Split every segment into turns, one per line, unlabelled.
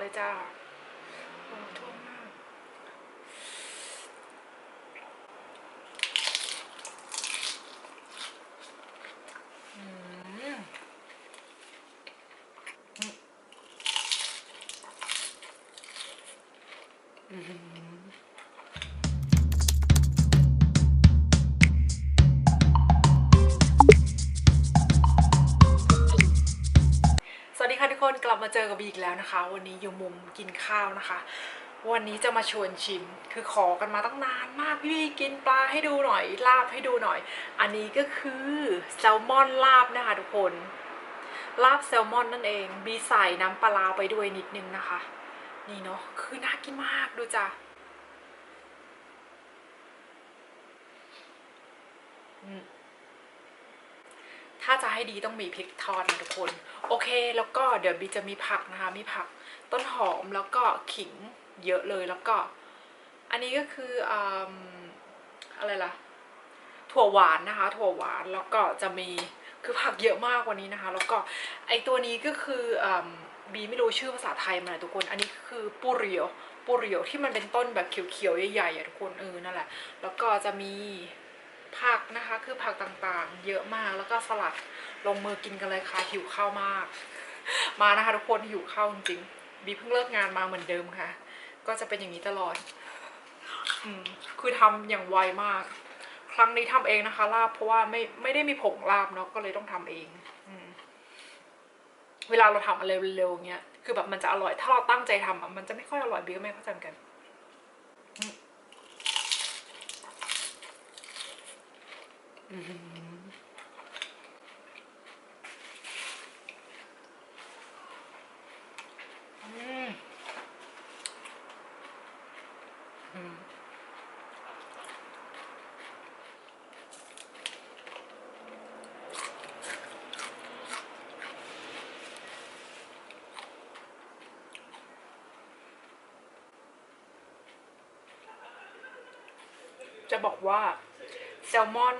เลยจ้า เจอกับบีอีกแล้วนะคะ วันนี้อยู่มุมกินข้าวนะคะ วันนี้จะมาชวนชิมคือขอกันมาตั้งนานมากพี่บีกินปลาให้ดูหน่อยลาบให้ดูหน่อย อันนี้ก็คือแซลมอนลาบนะคะทุกคนลาบแซลมอนนั่นเองบีใส่น้ำปลาร้าไปด้วยนิดนึงนะคะ นี่เนาะคือน่ากินมากดูจ้ะ ถ้าจะให้ดีต้องมีพริกทอดนะทุกคน โอเค แล้วก็เดี๋ยวบีจะมีผักนะคะ มีผักต้นหอมแล้วก็ขิงเยอะเลยแล้วก็ อันนี้ก็คือออะไรล่ะ ถั่วหวานนะคะ ถั่วหวานแล้วก็จะมีคือผักเยอะมากกว่านี้นะคะ แล้วก็ไอตัวนี้ก็คืออบีไม่รู้ชื่อภาษาไทยมันนะทุกคน อันนี้คือปูเรียวปูเรียวที่มันเป็นต้นแบบเขียวๆใหญ่ๆอะทุกคนเออนั่นแหละ แล้วก็จะมี ผักนะคะ คือผักต่างๆ เยอะมากแล้วก็สลัดลงมือกินกันเลยค่ะหิวข้าวมาก มานะคะทุกคนหิวข้าวจริงๆบีเพิ่งเลิกงานมาเหมือนเดิมค่ะ ก็จะเป็นอย่างนี้ตลอดอืมคือทำอย่างไวมาก ครั้งนี้ทำเองนะคะ ลาบเพราะว่าไม่ไม่ได้มีผงลาบเนาะก็เลยต้องทำเองอืมเวลาเราทำอะไรเร็วๆเงี้ยคือแบบมันจะอร่อยถ้าเราตั้งใจทำมันจะไม่ค่อยอร่อยบีก็ไม่เข้าใจกัน อืมอืม จะบอกว่าแซลมอน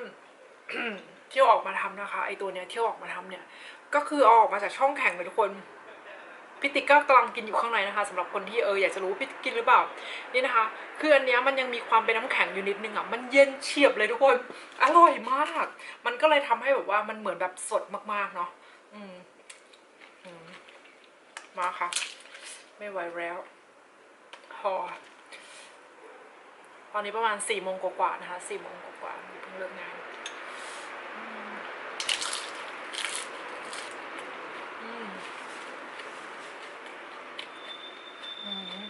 ที่เอออกมาทำนะคะไอตัวเนี้ยที่เอออกมาทำเนี่ย ก็คือเอาออกมาจากช่องแข็งเลยทุกคนพี่ติ๊กก็กำลังกินอยู่ข้างในนะคะสำหรับคนที่เอออยากจะรู้ว่าพี่กินหรือเปล่านี่นะคะ คืออันเนี้ยมันยังมีความเป็นน้ำแข็งอยู่นิดนึงอะมันเย็นเฉียบเลยทุกคน อร่อยมาก มันก็เลยทำให้แบบว่ามันเหมือนแบบสดมากๆเนาะอืมอืมมาค่ะ ไม่ไหวแล้วพอตอนนี้ประมาณสี่โมงกว่าๆนะคะสี่โมงกว่าๆเพิ่งเลิกงาน อืมอืม อืม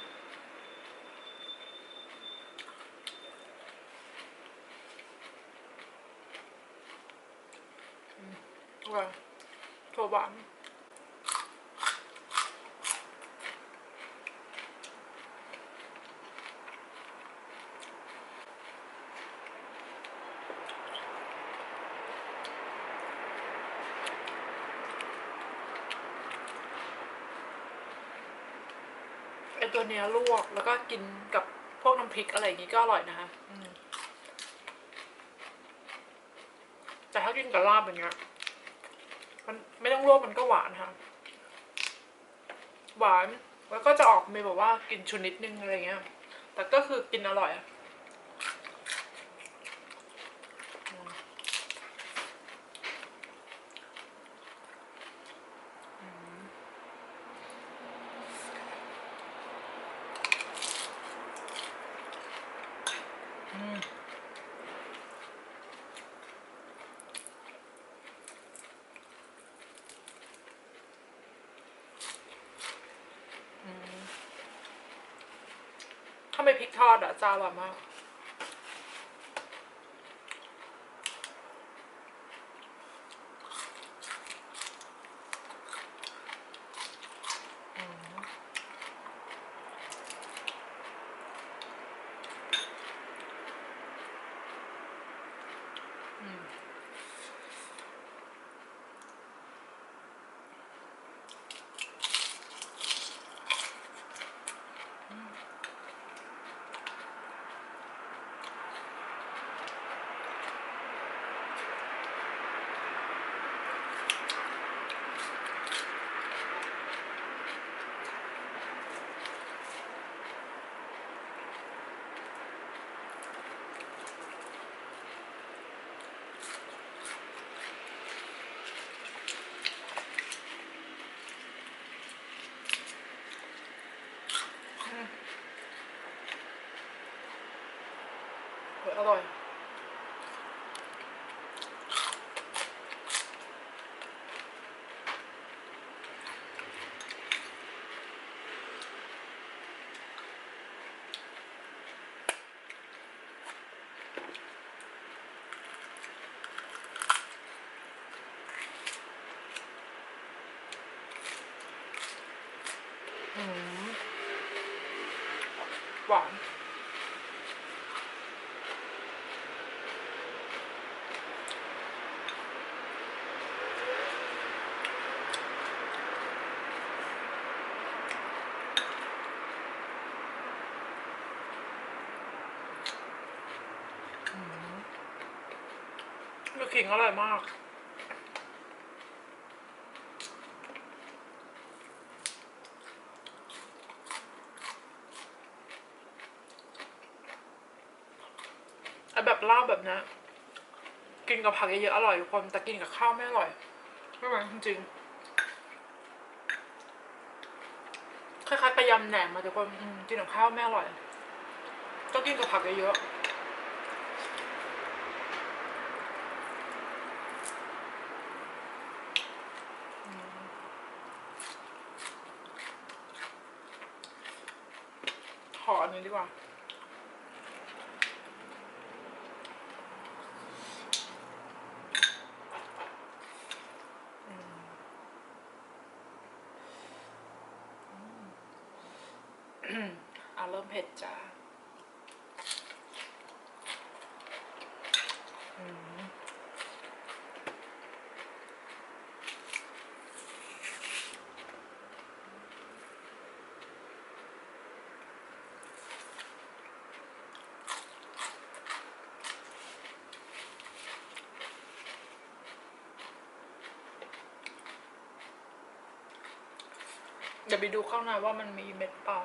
อืม อร่อยถั่วหวานไอตัวเนี้ยลวกแล้วก็กินกับพวกน้ำพริกอะไรอย่างงี้ก็อร่อยนะคะแต่ถ้ากินกับลาบอย่างเงี้ย มันไม่ต้องลวกมันก็หวานค่ะ หวานแล้วก็จะออกมีแบบว่ากลิ่นชุนนิดนึงอะไรเงี้ย แต่ก็คือกินอร่อยอะอืมอืมอืมอืมถ้า ไม่พริกทอดอะจะอร่อยมาก อร่อยอืมหวาน ลูก ขิงอร่อยมาก ไอแบบลาบแบบนี้กินกับผักเยอะๆอร่อยทุกคนแต่กินกับข้าวไม่อร่อยใช่ไหมจริงๆคล้ายๆกระยำแหนมมาทุกคนกินกับข้าวไม่อร่อยต้องกินกับผักเยอะๆอืมขออันนี้ดี กว่า เอาเริ่มเผ็ดจ้าอืม เดี๋ยวไปดูข้างในว่ามันมีเม็ดเปล่า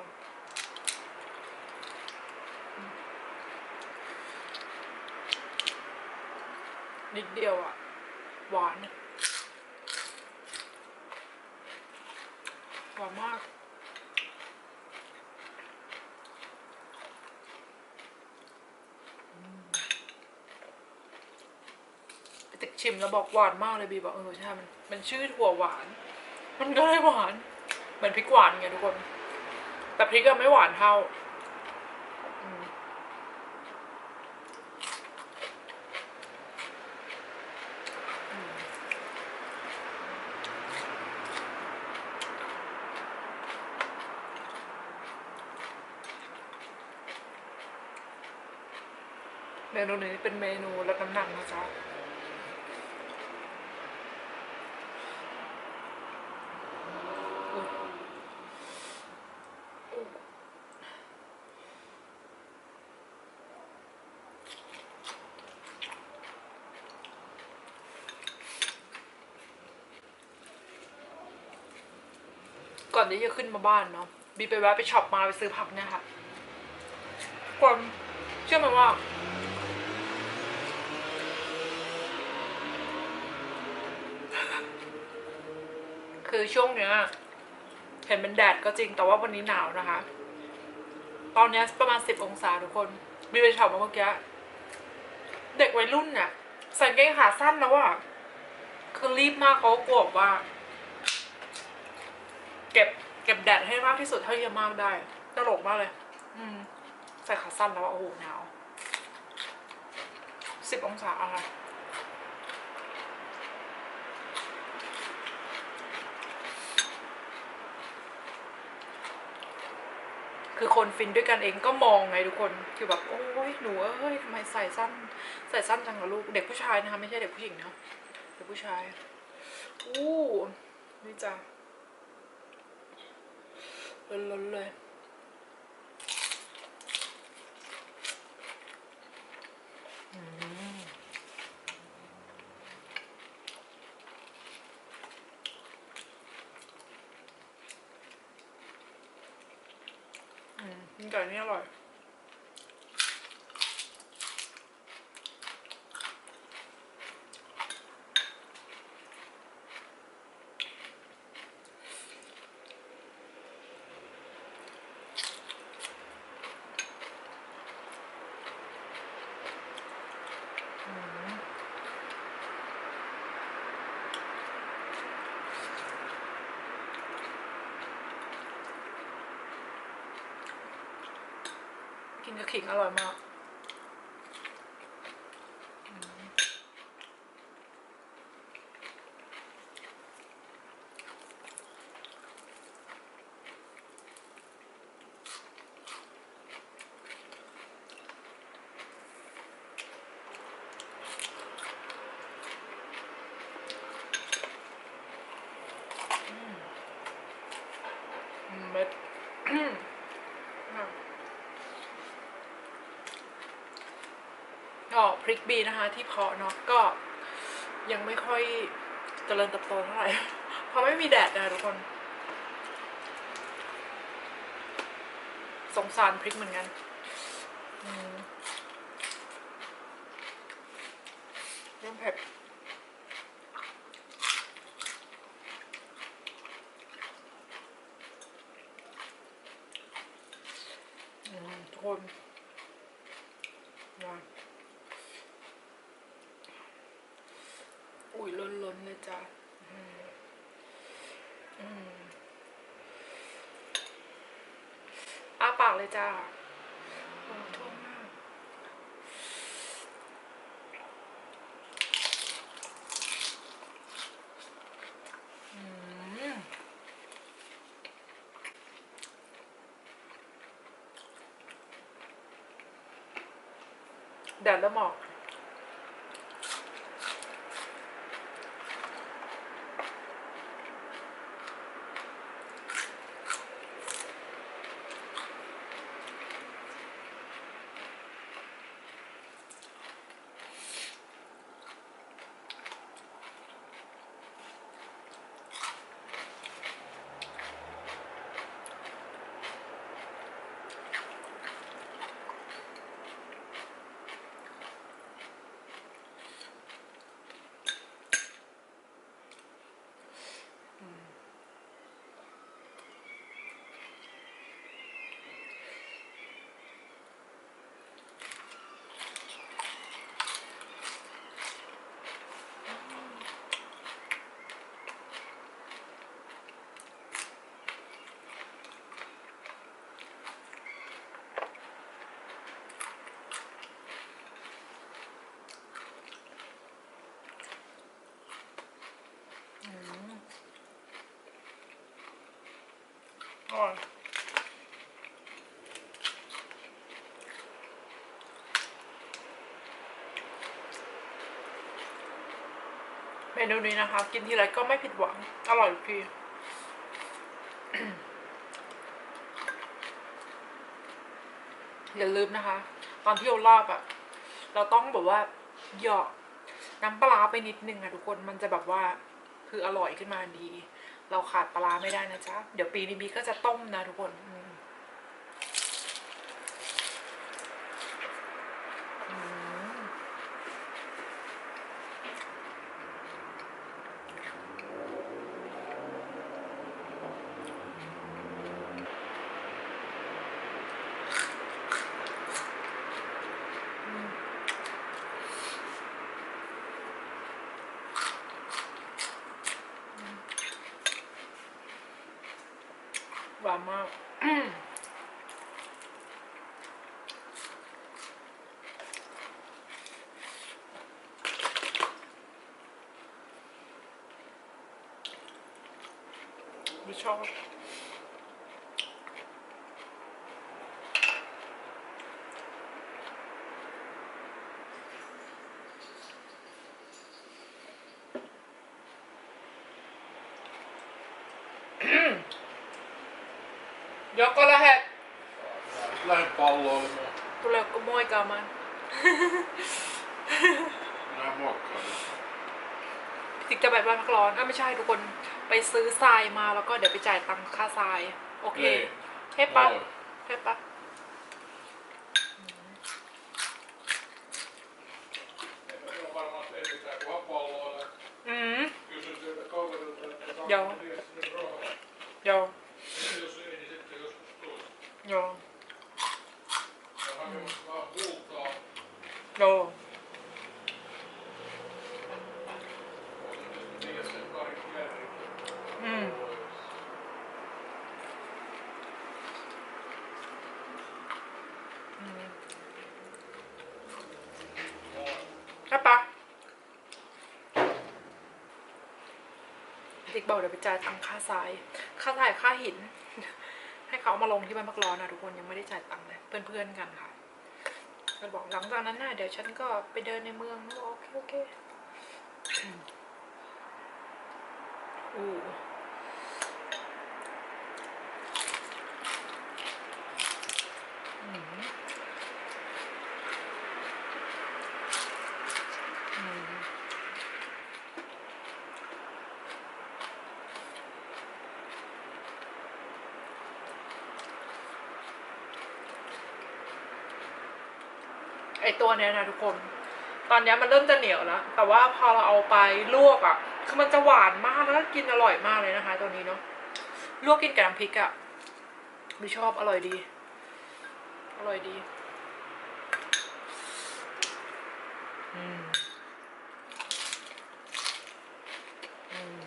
นิดเดียวอะหวาน หวานมาก ไปตึกชิมแล้วบอกหวานมากเลยบีบอกเออใช่มัน มันชื่อถั่วหวาน มันก็เลยหวาน เหมือนพริกหวานไงทุกคน แต่พริกก็ไม่หวานเท่าเมนูนี้เป็นเมนูลดน้ำหนักนะจ๊ะ ก่อนที่จะขึ้นมาบ้านเนาะบีไปแวะไปช็อปมาไปซื้อผักเนี่ยค่ะความเชื่อไหมว่า คือช่วงเนี้ย เห็นเป็นแดดก็จริงแต่ว่าวันนี้หนาวนะคะ ตอนนี้ประมาณสิบองศาทุกคนมีไปช็อปมาเมื่อกี้เด็กวัยรุ่นเนี่ยใส่กางเกงขาสั้นแล้วอะคือรีบมากเขากลัวว่า เก็บเก็บแดดให้มากที่สุดเท่าที่จะมากได้ ตลกมากเลย อืม ใส่ขาสั้นแล้วอะโอ้โหหนาวสิบองศาอะค่ะคือคนฟินด้วยกันเองก็มองไงทุกคนคือแบบ โอ้ยหนูเอ้ยทำไมใส่สั้น ใส่สั้นจังกับลูก เด็กผู้ชายนะคะ ไม่ใช่เด็กผู้หญิงนะเด็กผู้ชาย อู้นี่จ้ะ ล้นๆเลยอืมไก่นี่อร่อย กับขิงอร่อยมาก อืมเม็ด ก็ พริกบีนะคะ ที่เพาะเนาะก็ยังไม่ค่อยเจริญเติบโตเท่าไหร่เพราะไม่มีแดดนะทุกคน สงสารพริกเหมือนกันเริ่มเผ็ดทุกคนมาอุ้ยล้นล้นๆเลยจ้ะอืมอืมอ้าปากเลยจ้าโอ้ท่วมมากอืม แดด นูนี้นะคะ กินทีไรก็ไม่ผิดหวัง อร่อยทุกทีอย่าลืมนะคะ ตอนที่เราลาบอะเราต้องแบบว่าหยาะน้ำปลาไปนิดนึงอะทุกคนมันจะแบบว่าคืออร่อยขึ้นมาดี เราขาดปลาร้าไม่ได้นะจ๊ะ เดี๋ยวปีนี้บีก็จะต้มนะทุกคนอืมอืมหวานมาก ไม่ชอบ Joko lähet
Lähden palloilemaan.
Tuleeko moikaamaan?
Minä muokkaan.
ติ๊กจะไปบ้านพักร้อนอะไม่ใช่ทุกคน ไปซื้อทรายมาแล้วก็เดี๋ยวไปจ่ายตังค่าทราย โอเค
Niin.
เฮ้ปะ
Moi.
เฮ้ปะ
Ei ole varmaan teitä, kun palloilee.
อืม
Kysyn sieltä kaverilta, että saako
Joo.
mies sinne rahaa.
โย
Jos
ติ๊กบอกเดี๋ยวไปจ่ายตังค่าทราย ค่าทรายค่าหิน ให้เขาเอามาลงที่บ้านพักร้อนนะทุกคนยังไม่ได้จ่ายตังค์เลยเพื่อนๆกันค่ะก็บอกหลังจากนั้นน่ะเดี๋ยวฉันก็ไปเดินในเมืองโอเคโอเคอืมอู้อืมอืม ไอตัวเนี้ยนะทุกคน ตอนเนี้ยมันเริ่มจะเหนียวแล้ว แต่ว่าพอเราเอาไปลวกอะ่ะ คือมันจะหวานมากแล้วก็กินอร่อยมากเลยนะคะ ตัวนี้เนาะ ลวกกินกับน้ำพริกอะ่ะดิชอบอร่อยดี อร่อยดี อืม อืม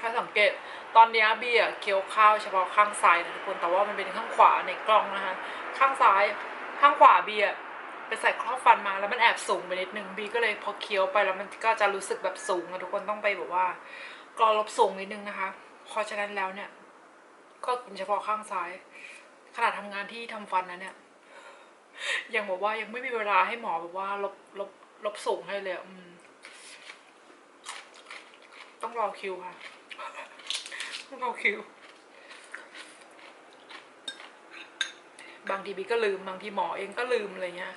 ถ้าสังเก ตอนนี้ยบี้อะเคี้ยวข้าวเฉพาะข้างซ้ายนะทุกคนแต่ว่ามันเป็นข้างขวาในกล้องนะคะข้างซ้ายข้างขวาบี้อะไปใส่ครอบฟันมาแล้วมันแอบสูงไปนิดนึงบีก็เลยพอเคี้ยวไปแล้วมันก็จะรู้สึกแบบสูงอะทุกคนต้องไปแบบว่ากรอลบสูงนิดนึงนะคะเพราะฉะนั้นแล้วเนี่ย ก็กินเฉพาะข้างซ้าย ขนาดทำงานที่ทำฟันนะเนี่ยยังบอกว่ายังไม่มีเวลาให้หมอแบบว่าลบลบลบสูงให้เลยอืมต้องรอคิวค่ะ โอเคบางทีบีก็ลืม บางทีหมอเองก็ลืมอะไรเงี้ย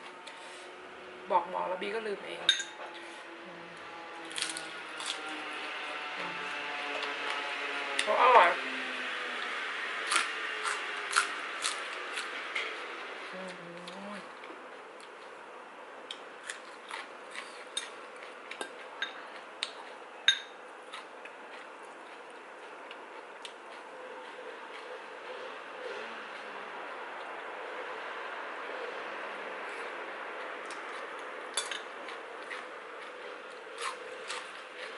บอกหมอแล้วบีก็ลืมเองเพราะอร่อยอืม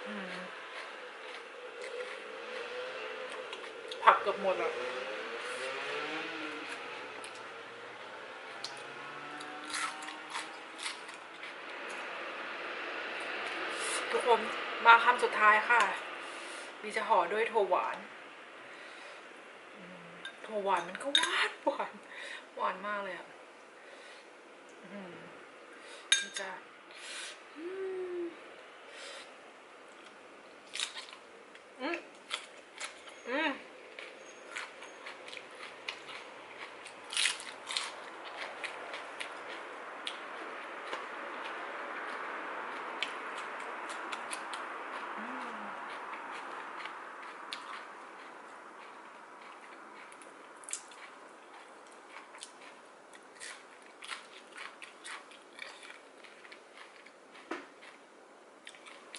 อืม ผักเกือบหมดอะทุกคนมาคำสุดท้ายค่ะบีจะห่อด้วยถั่วหวานอืมถั่วหวานมันก็หวานหวานหวานมากเลยอะอืมจะ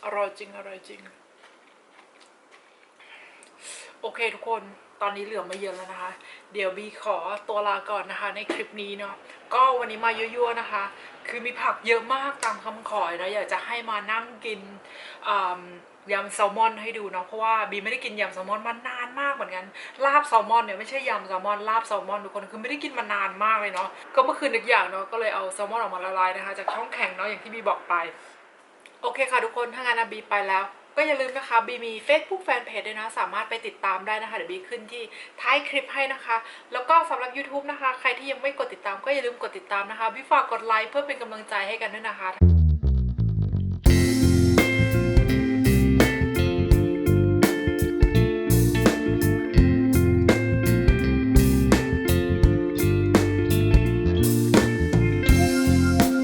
อร่อยจริง อร่อยจริง โอเคทุกคนตอนนี้เหลือไม่เยอะแล้วนะคะ เดี๋ยวบีขอตัวลาก่อนนะคะ ในคลิปนี้เนาะก็วันนี้มาเยั่วๆนะคะ คือมีผักเยอะมากตามคำขอนะอยากจะให้มานั่งกินยำแซลมอนให้ดูเนาะเพราะว่าบีไม่ได้กินยำแซลมอนมานานมากเหมือนกันลาบแซลมอนเนี่ยไม่ใช่ยำแซลมอนลาบแซลมอนทุกคนคือไม่ได้กินมานานมากเลยเนาะก็เมื่อคืนนึกอยากเนาะก็เลยเอาแซลมอนออกมาละลายนะคะ จากช่องแข็งเนาะอย่างที่บีบอกไป โอเคค่ะทุกคนถ้างานนะบีไปแล้ว ก็อย่าลืมนะคะบีมี Facebook Fanpage ด้วยนะ สามารถไปติดตามได้นะคะเดี๋ยวบีขึ้นที่ท้ายคลิปให้นะคะ แล้วก็สำหรับ YouTube นะคะ ใครที่ยังไม่กดติดตามก็อย่าลืมกดติดตามนะคะบีฝากกดไลค์เพื่อเป็นกำลังใจให้กันด้วยนะคะ